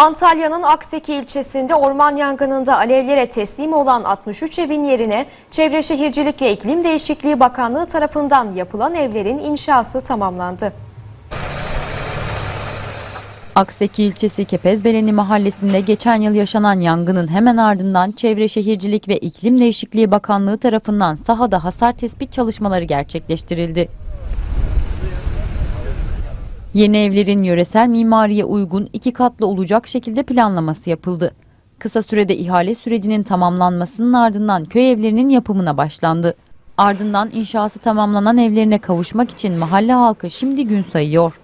Antalya'nın Akseki ilçesinde orman yangınında alevlere teslim olan 63 evin yerine Çevre Şehircilik ve İklim Değişikliği Bakanlığı tarafından yapılan evlerin inşası tamamlandı. Akseki ilçesi Kepezbeleni mahallesinde geçen yıl yaşanan yangının hemen ardından Çevre Şehircilik ve İklim Değişikliği Bakanlığı tarafından sahada hasar tespit çalışmaları gerçekleştirildi. Yeni evlerin yöresel mimariye uygun iki katlı olacak şekilde planlaması yapıldı. Kısa sürede ihale sürecinin tamamlanmasının ardından köy evlerinin yapımına başlandı. Ardından inşası tamamlanan evlerine kavuşmak için mahalle halkı şimdi gün sayıyor.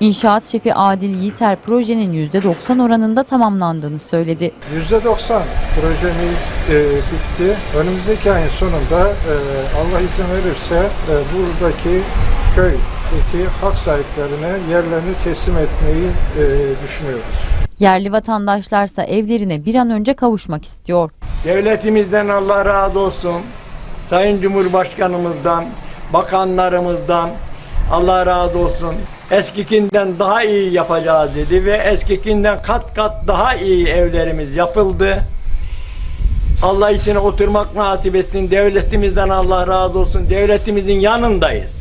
İnşaat şefi Adil Yiğiter projenin %90 oranında tamamlandığını söyledi. %90 projemiz e, bitti. Önümüzdeki ayın sonunda e, Allah izin verirse e, buradaki köydeki hak sahiplerine yerlerini teslim etmeyi e, düşünüyoruz. Yerli vatandaşlarsa evlerine bir an önce kavuşmak istiyor. Devletimizden Allah razı olsun. Sayın Cumhurbaşkanımızdan, bakanlarımızdan Allah razı olsun. Eskikinden daha iyi yapacağız dedi ve eskikinden kat kat daha iyi evlerimiz yapıldı. Allah içine oturmak nasip etsin. Devletimizden Allah razı olsun. Devletimizin yanındayız.